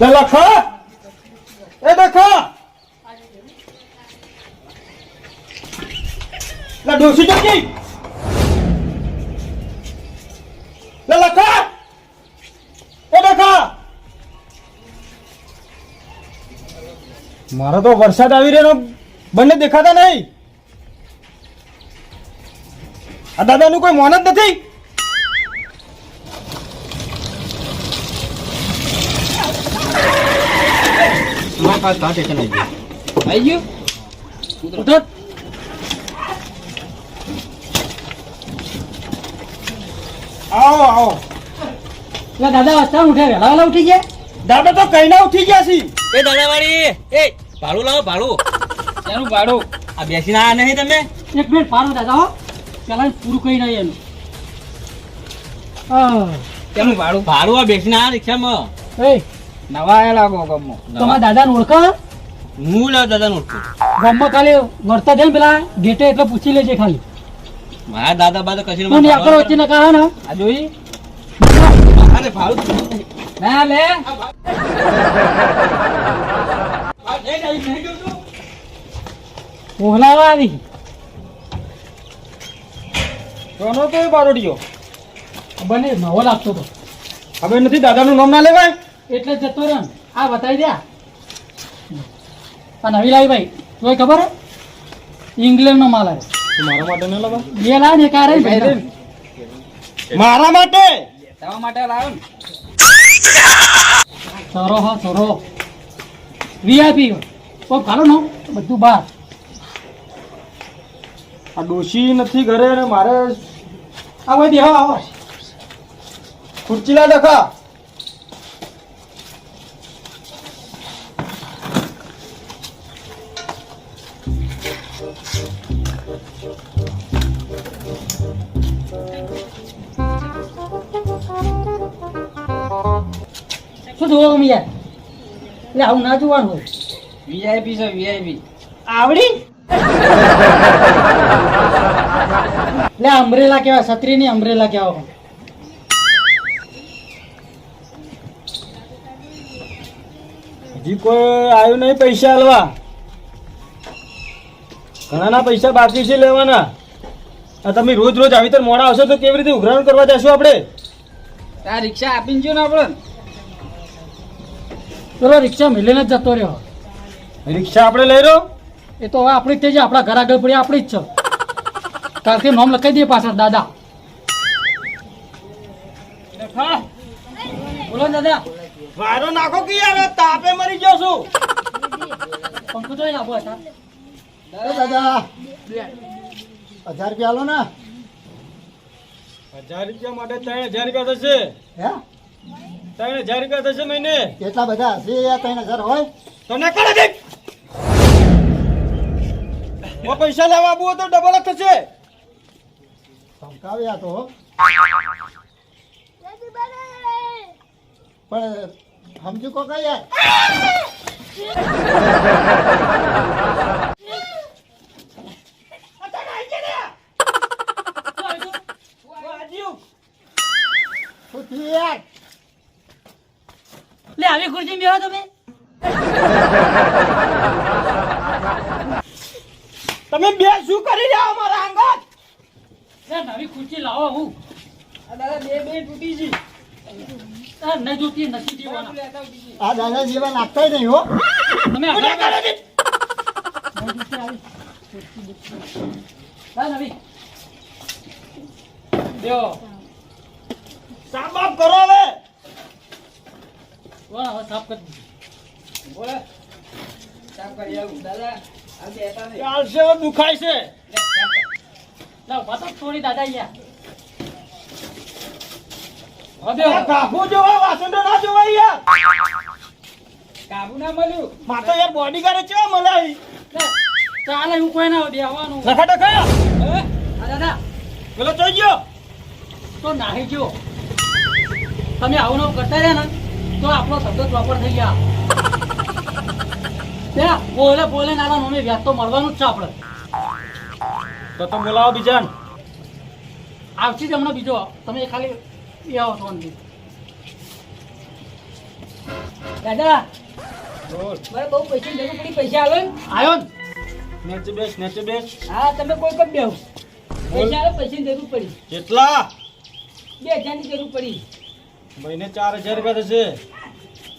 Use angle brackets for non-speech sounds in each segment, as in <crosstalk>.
લે એ દેખા લે ડોસી ચકી લે લખા એ દેખા મારો તો વરસાદ આવી રહ્યો બંને દેખાતા નહીં આ દાદાનું કોઈ મોન જ નથી આવી ગયો? ઉઠો આવો આવો. એટલે દાદા વસ્તા ઉઠે વહેલા વહેલા ઉઠી ગયા? દાદા તો કઈ ના ઉઠી ગયા છી. એ દાદાવાળી એ ભાડું લાવો ભાડું. એનું ભાડું. આ બેસીને ના નહીં તમે? એક મિનિટ પાડો દાદા હો. પેલા પૂરું કઈ નહીં એનું. એનું ભાડું? ભાડું આ બેસીને ના રિક્ષામાં. એ નવા આયેલા ગો ગમમાં. તમારા દાદાને ઓળખા? હું લાવ દાદા ઓળખું. ગમમાં ખાલી વર્તા છે ને પેલા ગેટે એટલે પૂછી લેજે ખાલી. મારા દાદા બાદ કશી વચ્ચે ના કહે ને આ જોઈ? અરે ભાડું ના લે. ઓહલાવા આવી. કોનો તો બારોડિયો. બને નવો લાગતો તો. હવે નથી દાદાનું નામ ના લેવાય? એટલે જ જતો રહ્યો આ બતાવી દે આ. નવી લાવી ભાઈ. તોય ખબર હે? ઇંગ્લેન્ડ નો માલ આવે. મારા માટે ન લાવો બે લાવ ને કારે મારા માટે? તમારા માટે લાવ્યો ને. સરો હા સરો વીઆઈપી કોઈ ખાલો નો બધું બહાર. આ ડોશી નથી ઘરે ને મારે આ કોઈ દેવા આવો. ખુરચીલા ડખા. શું જોવો યાર એટલે આવું ના જોવાનું હોય. વીઆઈપી છે વીઆઈપી આવડી? એટલે અમરેલા કેવા છત્રી ની અમરેલા કેવા હજી કોઈ આવ્યું નહીં પૈસા હાલવા ઘણાના પૈસા બાકી છે લેવાના. આ તમે રોજ રોજ આવી રીતે મોડા આવશો તો કેવી રીતે ઉઘરાણ કરવા જશો આપણે? આ રિક્ષા આપીને જો ને આપણે. પેલો રિક્ષા મિલીને જ જતો રહ્યો. રિક્ષા આપણે લઈ રહ્યો? એ તો હવે આપણી જ થઈ જાય આપણા ઘર આગળ પડી આપણી જ છે. કાલથી નામ લખાઈ દઈએ પાછળ દાદા. બોલો દાદા. વારો નાખો કે યાર તાપે મરી ગયો છું. પંખો તો આપો હતા દાદા. હજાર રૂપિયા આલો ને. હજાર રૂપિયા માટે ત્રણ હજાર રૂપિયા થશે. હે? ત્રણ હજાર રૂપિયા થશે મહિને કેટલા બધા હશે યાર ત્રણ હજાર હોય? તને કરે દે. ઓ પૈસા લેવા આવું હોય તો ડબલ જ થશે. ધમકાવ્યા તો. પણ સમજુ કો કઈ યાર શું થયું યાર લે આવી ખુરશી બેહો તમે તમે બે શું કરી રહ્યા મારા અંગત નવી ખુરશી લાવો હું દાદા બે બે તૂટી છે. આ દાદા જેવા લાગતા નહીં હો. તમે આવી. સાફ કરો હવે. સાફ કરી બોલે. સાફ કરી આવું દાદા. દુખાય છે. લાવ, પાછો થોડી દાદા અહીંયા. હવે જોવા વાસણો ના જોવા યાર કાબુ ના મળ્યું. માં તો યાર બોડી ગાર્ડ છે? મલાઈ ચાલે હું કોઈ ના દેવાનું લખા ટકા હે? દાદા. પેલો જોઈ ગયો? તો નાહી ગયો. તમે આવું નવું કરતા રહ્યા ને તો આપણો શબ્દ પ્રોપર થઈ ગયા. બોલે બોલે નાના મમ્મી વ્યાજ તો મળવાનું જ છે આપણે. તો તમે બોલાવો બીજા આવશે જ હમણાં બીજો. તમે ખાલી એ આવો છો દાદા મારે બહુ પૈસાની જરૂર પડી પૈસા આવે? આવ્યો ને? નેચે બેસ નેચે બેસ. હા તમે કોઈ પણ બેહો. પૈસા આવે પૈસાની જરૂર પડી. કેટલા? બે હજારની જરૂર પડી. મહિને ચાર હજાર રૂપિયા થશે.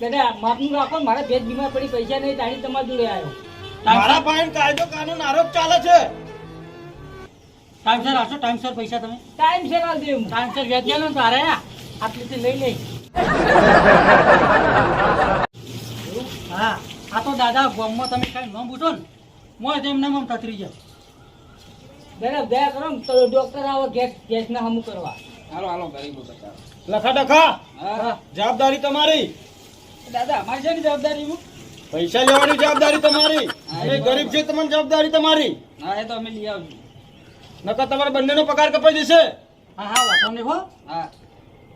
દાદા માપનું રાખો મારે ભેજ બીમાર પડી પૈસા નહીં તાણી તમારા જોડે આવ્યો. મારા પાસે કાયદો કાનૂન આરોપ ચાલે છે. ટાઈમસર આવશો ટાઈમસર પૈસા તમે? ટાઈમસર આવજો દે ટાઈમસર વ્યાજ ગયેલો ને તારે આટલીથી લઈ લઈ હા આ તો દાદા ગામમાં તમે કઈ ન પૂછો ને મોય તેમને મમ તતરી જાવ દાદા દયા કરો ને તો ડોક્ટર આવો ગેસ ગેસ ને હમું કરવા. હાલો હાલો ગરીબો લખા ડખા. હા. જવાબદારી તમારી. દાદા અમારી છે ને જવાબદારી હું? પૈસા લેવાની જવાબદારી તમારી. એ ગરીબ છે તમને જવાબદારી તમારી. હા એ તો અમે લઈ આવશું નકર તમારા બંનેનો પગાર કપાઈ જશે. હા હા વાંધો નહીં હો. હા.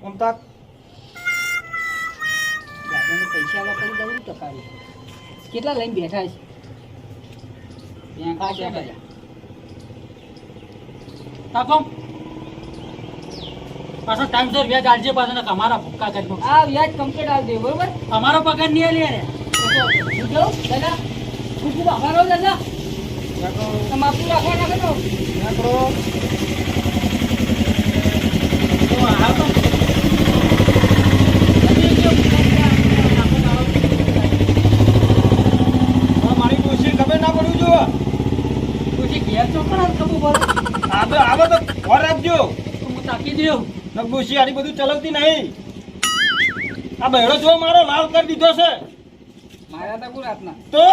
આમ તાક. દાદાને પૈસા દઉં કેટલા લઈને બેઠા છે? ત્યાં કાંઈ છે છે પાછો ટાઈમસર વ્યાજ આલજે પાછો તમારા ભૂક્કા કરી આ વ્યાજ કમ્પ્લીટ આલ દે બરોબર? અમારો પગાર નહીં આલે રે દાદા ખૂબ ખૂબ આભાર હો દાદા? તાકી દઉં નક ડોશી બધું ચલાવતી નહીં આ બહેરો જો મારો, લાલ કરી દીધો છે. મારા તો કોઈ રાતના તો?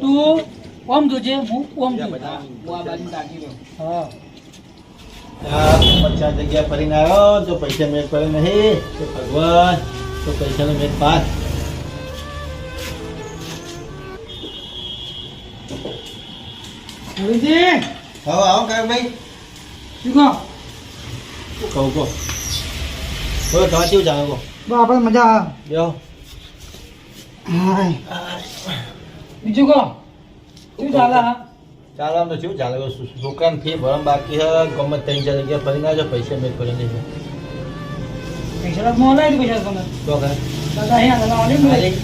તું ઓમ જોજે હું ઓમ જોઉં હું આ બાજુ તાકી રહ્યો હા. પચાસ જગ્યા ફરીને આવ્યો તો પૈસા મેળ પડે નહીં તો ભગવાન તો પૈસાનો મેળ પાસ હવે આવો કાંઈ ભાઈ શું કહો? કહું કહો. બોલો તમારે કેવું કહો આપણે મજા જો. બીજું કહો. શું ચાલે ચાલો આમ તો શું ચાલે? દુકાન ફી ભરવા બાકી હે ગમે ત્રણ ચાર જગ્યા ફરીને જો પૈસા મેં ફરી નહીં પૈસા તો મોલાય તો પૈસા તમે. તો કાંઈ દાદા અહીંયા દાદા આલી મને આલી.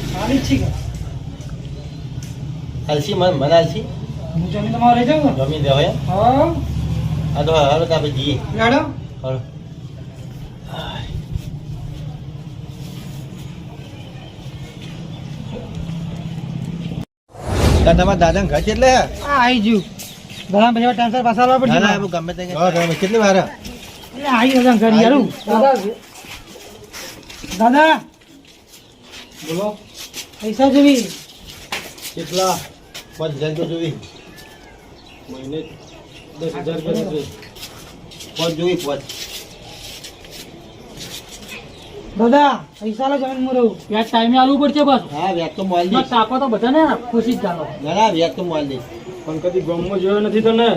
આલસી મને મને આલસી હું જમીન તમારે રહી જાઉં ને? જમી દેવાય હા. આ તો હાલો તો આપણે જઈએ. લાડો? હાલો. તમારા દાદા ઘર? આ આવી જ્યું દાદા પછી ટેન્શન પાછા લાવવા પડશે ના ના ગમે તે કેટલી વાર એટલે આવી દાદા ઘર યાર. દાદા દાદા બોલો. પૈસા જોવી. કેટલા? પાંચ હજાર તો જોવી. મહિને દસ હજાર રૂપિયા પાંચ જોવી પાંચ. દાદા પૈસા લો જમીનમાં રહું વ્યાજ ટાઈમે આલવું પડશે બસ હા વ્યાજ તો મોલ દે. તાકો તો બધાને ખુશી જ ચાલો ના ના વ્યાજ તો મોલ દે. પણ કદી ગામમાં જોયો નથી તને?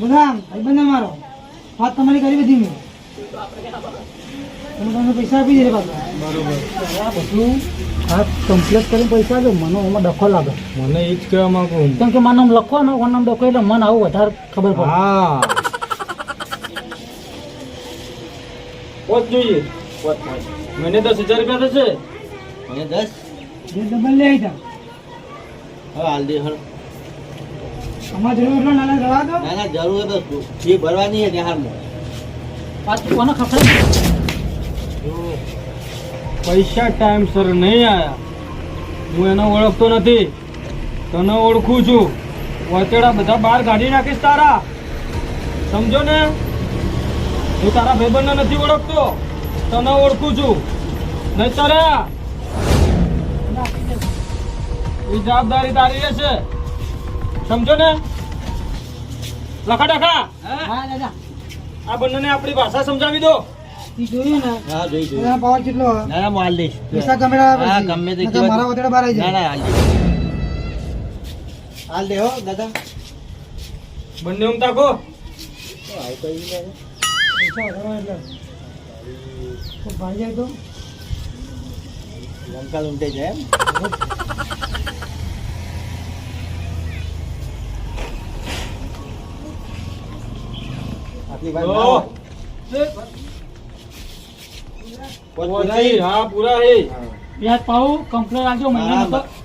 બધા ભાઈબંધ મારો વાત તમારી કરી બધી મેં. તમે તમને પૈસા આપી દે પાછા. બરોબર. આ બધું આ કમ્પ્લીટ કરીને પૈસા દો મને એમાં ડખો લાગે. મને એ જ કહેવા માંગુ કેમ કે મારું નામ લખો ને ઓન નામ ડખો એટલે મને આવું વધારે ખબર પડે. હા. પોત જોઈએ. પોત પોત મહિને દસ હજાર રૂપિયા થશે? મને દસ? જે ડબલ લઈ આવી હવે હાલ દે હળ અમારે જરૂર એટલો નાના જવા દો ના ના જરૂર તો ફી ભરવાની છે નિહાળમાં પાછું કોને ખબર પૈસા ટાઈમસર નહીં આયા. હું એને ઓળખતો નથી. તને ઓળખું છું. વચેડા બધા બહાર કાઢી નાખીશ તારા. સમજો ને? હું તારા ભાઈબંધને નથી ઓળખતો. તને ઓળખું છું. નહીં તારા એ જવાબદારી તારી રહેશે. સમજો ને? લખા ડખા. હા દાદા. આ બંનેને આપણી ભાષા સમજાવી દો. ઈ જોયું ને. હા જોઈ જોઈ. પાવર કેટલો ના ના હું દઈશ. પૈસા ગમે હા ગમે તે મારા વતેડા બહાર આવી જાય. ના હાલ દે હો દાદા. બંને ઊંઘ તાકો પૈસા એટલે. તો ભાઈ જાય તો? લંકા લૂંટે જાય એમ?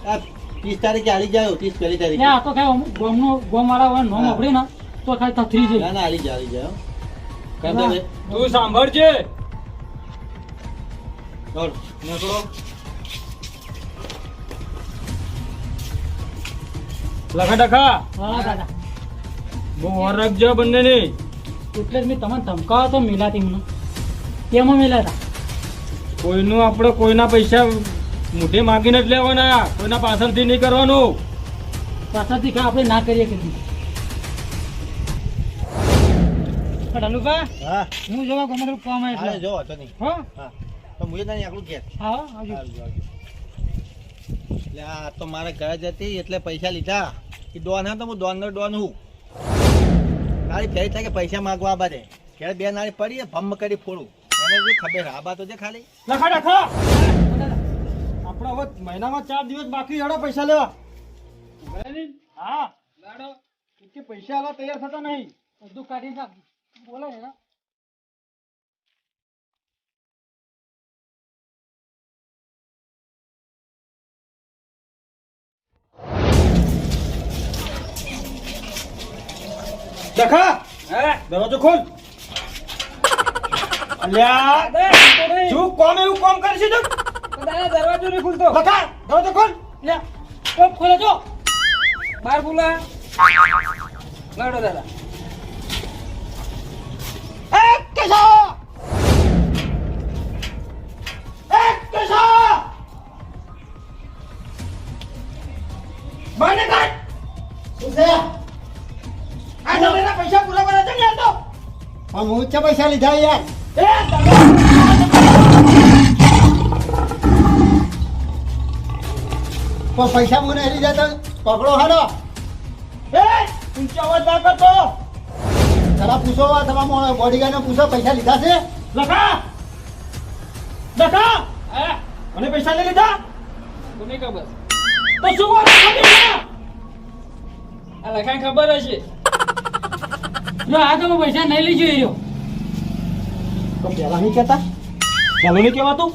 ના ત્રીસ તારીખે આવી જાય ત્રીસ પહેલી ને તારીખે આ તો કઈ ગોમ મારા હોય નોમ. આપડે ને તો ખાલી ના જાય ના હાલી જાય હાલી જાય હો. કર દે ના. બે. તું સાંભળજે. નીકળો. લખા ડખા? હા દાદા. બહુ વાર બંને ની એટલે જ મેં તમને ધમકાવો તો મિલાતી મને. કેમાં મિલાતા કોઈનું આપણે કોઈના પૈસા મોઢે માગીને જ લેવાના કોઈના પાછળથી નહીં કરવાનું. પાછળથી કા આપણે ના કરીએ કીધું ડલુભા હા. હું જોવા ગમે કામ આવે જો વાંધો નહીં. હા? હા. તો મુએ તને આકડું ઘેર. હા આવજો. આવજો, આવજો. એટલે આ તો મારા ઘરે જતી એટલે પૈસા લીધા. એ ડોન હા તો હું ડોન નો ડોન હું. તારી ફેરી થાય કે પૈસા માગવા બારે ઘેર બે નાળી પડી ભમ કરી ફોડું. એને જે ખબર? આ બા તો જે ખાલી? લખા આપણે હવે મહિનામાં ચાર દિવસ બાકી હેડો પૈસા લેવા. હા. કે પૈસા આલા તૈયાર થતા નહીં. બધું કાઢી નાખ. બોલે ને. ડખા દરવાજો ખોલ. અલ્યા શું કોમ એવું કોમ કરે છે તું દરવાજો નહીં ખુલતો. લખા દરવાજો ખોલ. લે કોપ ખોલે જો. બાર બોલા. લાડો દાદા. ઊંચા પૈસા લીધા યાર. પણ પૈસા મને હેરી જતા પકડો હાડો. એ ઊંચા અવાજ ના કરતો. જરા પૂછો તમારા બોડીગાર્ડને પૂછો પૈસા લીધા છે? લખા. લખા. મને પૈસા લઈ લીધા? કોને ખબર. તો શું વાત આ લખાણ ખબર હશે. જો આ તો પૈસા નહીં લઈ જોઈ રહ્યો. તો પેલા નહીં કહેતા? પેલું નહીં કહેવાતું?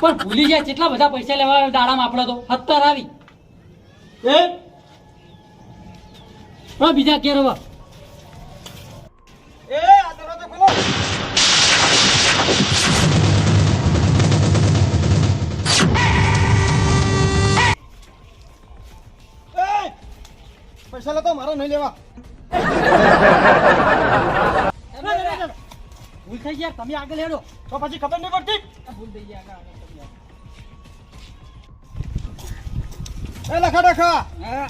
પણ ભૂલી જાય કેટલા બધા પૈસા લેવા દાડામાં આપડે તો? સત્તર આવી. એ? હા બીજા કેર હવે એ આ દરવાજો ખોલો. પૈસા લેતો મારો નહીં લેવા. ભૂલ થઈ ગયા તમે આગળ હેડો. તો પછી ખબર નહીં પડતી. ભૂલ થઈ ગયા એ લખા ડખા. હા.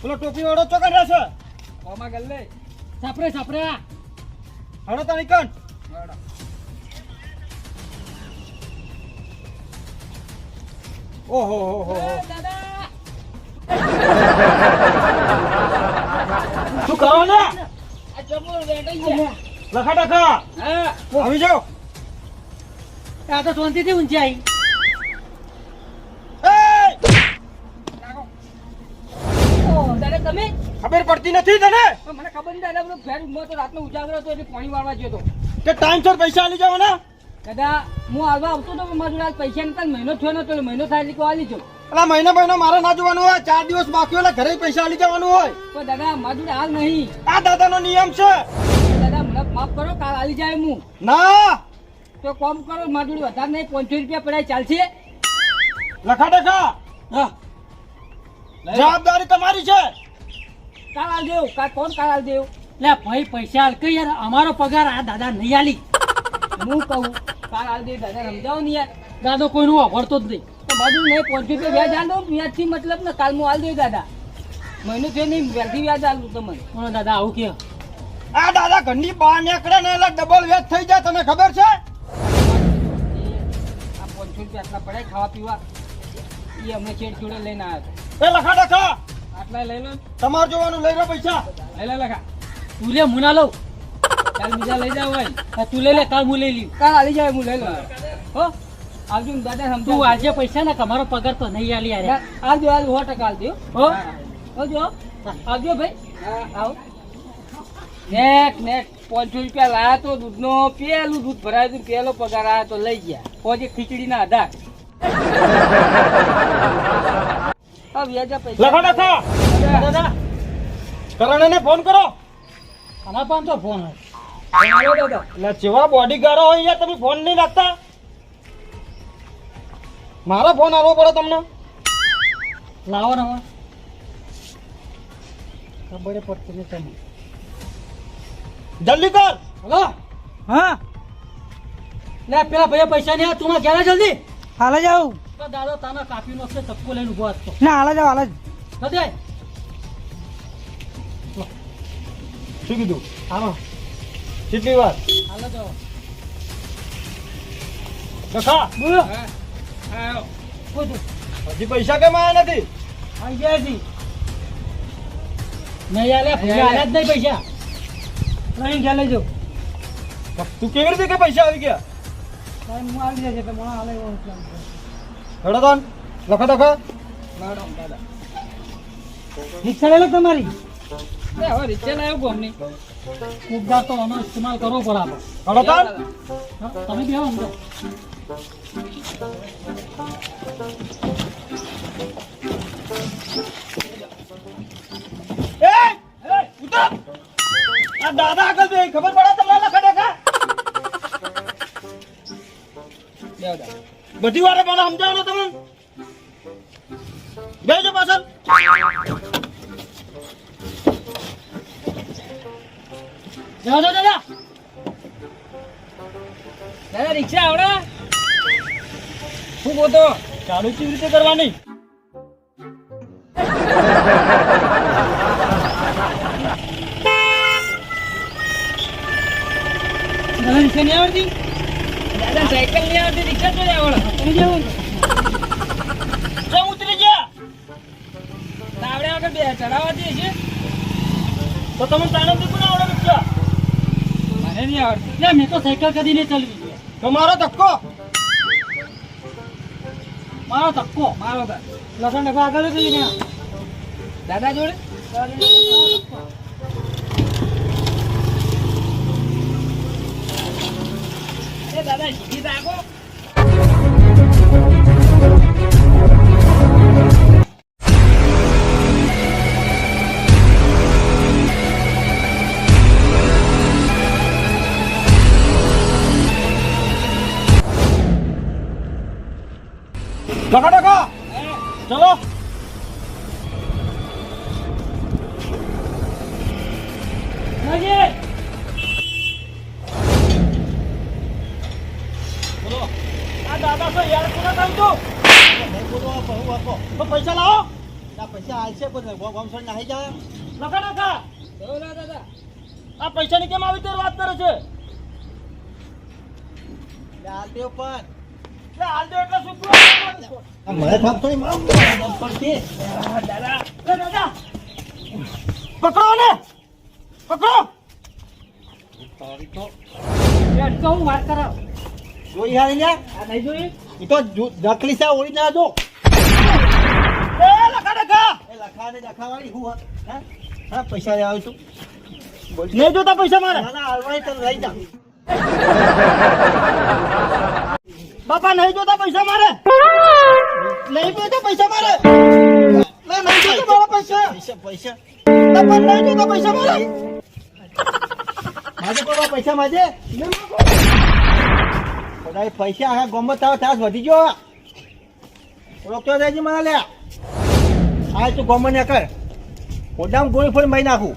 પેલો ટોપી વાળો ચોકન રહેશે ઓમાં ગલ્લે સાપરે સાપરે. હડો તારી કણ. ઓહો હો હો હો. દાદા. <laughs> શું કરો ને? લખા ટકા હા આવી જાઓ. આ તો શાંતિથી ઊંચી આવી તમે? ખબર પડતી નથી તને? મને ખબર નહીં દાદા ફેર ઊંઘમાં તો રાતનો ઉજાગરો હતો એટલે પાણી વાળવા ગયો હતો. કે ટાઈમસર પૈસા આલી ને. દાદા હું આવવા આવતો તો મારા જોડે પૈસા નતા મહિનો થયો નતો મહિનો થાય એટલે કોઈ આલી જો એટલે મહિના મહિનો મારે ના જોવાનું હોય. ચાર દિવસ બાકી હોય એટલે ઘરે પૈસા લઈ જવાનું હોય. પણ દાદા મારા હાલ નહીં. આ દાદાનો નિયમ છે. દાદા મને માફ કરો કાલ આવી જાય હું. ના. તો કોમ કરો મારા વધારે નહીં પાંચસો રૂપિયા પડાય ચાલશે? લખા હા. જવાબદારી તમારી છે. કાલ આલ દેવ કાલ કોણ કાલ આલ દેવ લે ભાઈ પૈસા હાલ કઈ યાર અમારો પગાર આ દાદા નહીં આલી. હું કહું કાલ આલ દેવ દાદા સમજાવો ને યાર. દાદો કોઈનું વાપરતો જ નહીં. તો બાજુ નહીં પહોંચ્યું તો વ્યાજ આલો. વ્યાજથી મતલબ ને કાલ હું આલ દેવ દાદા. મહિનો છે નહીં વ્યાજથી વ્યાજ આલું તમને. પણ દાદા આવું કે? આ દાદા ઘરની બહાર નીકળે ને એટલે ડબલ વ્યાજ થઈ જાય તને ખબર છે? આ પાંચસો રૂપિયા આટલા પડાય ખાવા પીવા. એ અમને છેડ છોડે લઈને આવ્યા એ લખા લખા. આટલા લઈ લો તમારે જોવાનું લઈ લો પૈસા. લઈ લે લખા. તું લે મુના લઉં. કાલ બીજા લઈ જાવ ભાઈ તું લઈ લે કાલ હું લઈ લઉં કાલ આવી જાય હું લઈ લઉં. હો? આવજો દાદા દાદા તું આજે પૈસા ને અમારો પગાર તો નહીં આલી યાર. આવજો આવજો સો ટકા આવજો. હો? આવજો. આવજો ભાઈ. આવો. નેક નેક પાંચસો રૂપિયા લાયા તો દૂધનો પેલું દૂધ ભરાયું હતું પેલો પગાર આયો તો લઈ ગયા. પોજે ખીચડીના આધાર હા <laughs> વ્યાજા પૈસા. લખો નાખો દાદા કરણને ફોન કરો. આના ફોન હોય. જેવા બોડીગાર્ડો હોય યાર તમે ફોન નહીં રાખતા. મારો ફોન આવવો પડે તમને? લાવો ને ખબર પડતી ને તમે જલ્દી કર! હલો? હા. લે પેલા ભાઈ પૈસા નહીં તું ક્યારે જલ્દી. હાલે જાવ તો દાદો તાના કાપી નો છે ચક્કો લઈને ઊભો હતો ના હાલે જાવ હાલે નથી શું કીધું? આવો. કેટલી વાર? હાલે જાવ બોલો. બોલો હજી પૈસા કેમ આવ્યા નથી? આવી ગયા છી નહીં આલે ભૂલે આલ્યા જ નહીં પૈસા. ટ્રેન ખ્યાલ લેજો તું કેવી રીતે કે પૈસા આવી ગયા? સાહેબ હું આવી જાય એટલે મને હાલે એવો. હેડો તાન લખો લખો. રિક્ષા લઈ લો તમારી. હવે રિક્ષા લાવ્યો ગોમની ઉપદાર તો આનો ઇસ્તેમાલ કરવો પડે આપણે હેડો તાન. હા, તમે દાદા આગળ બે ખબર પડે તમને લખા કા બધી વારે મને સમજાવો તમે? ચાલુ કેવી રીતે કરવાની? રિક્ષા નહીં આવડતી? દાદા સાયકલ નહીં આવતી રિક્ષા તો આવડે. જાઓ ઉતરી ગયા. આવડે આવડે બે ચડાવવાથી છે તો તમે તાણંદી કોને આવડે રિક્ષા? મને નહીં આવડતી. લે મેં તો સાયકલ કદી નહીં ચલાવી. તમારો ધક્કો. મારો ધક્કો મારો લસણ ડબ્બા આગળ ગયા દાદા જોડે? દાદા સીધી રાખો હું આપો તો પૈસા લાવો. પૈસા હાલશે પણ આવી જાય લખા લખા દાદા આ પૈસાની કેમ આવી વાત કરે છે? લે મને થાપ થોડી મારો પણ છે. લે પકડો ને પકડો. તારી તો હું વાત કરાવ જોઈ હારી લે આ નહીં જોઈ એ તો નકલી છે ઓળી ના જો. એ લખા લખા એ લખા ને લખા વાળી હું હા? પૈસા લેવા છું. નહીં જોતા પૈસા મારે. ના ના હાલવાય તો લઈ જા. <laughs> બાપા નહીં જોતા પૈસા મારે? નહીં જોતા પૈસા મારે? નહીં જોતા મારા પૈસા. પૈસા પૈસા. બાપા નહીં જોતા પૈસા મારે? માજે કોઈ પૈસા માજે? બધા પૈસા આખા ગોમત થાવ થાસ વધી ગયો. રોકતો રહેજે મને લે આ તું ગોમત ને કર ગોળી ફોડી મારી નાખું.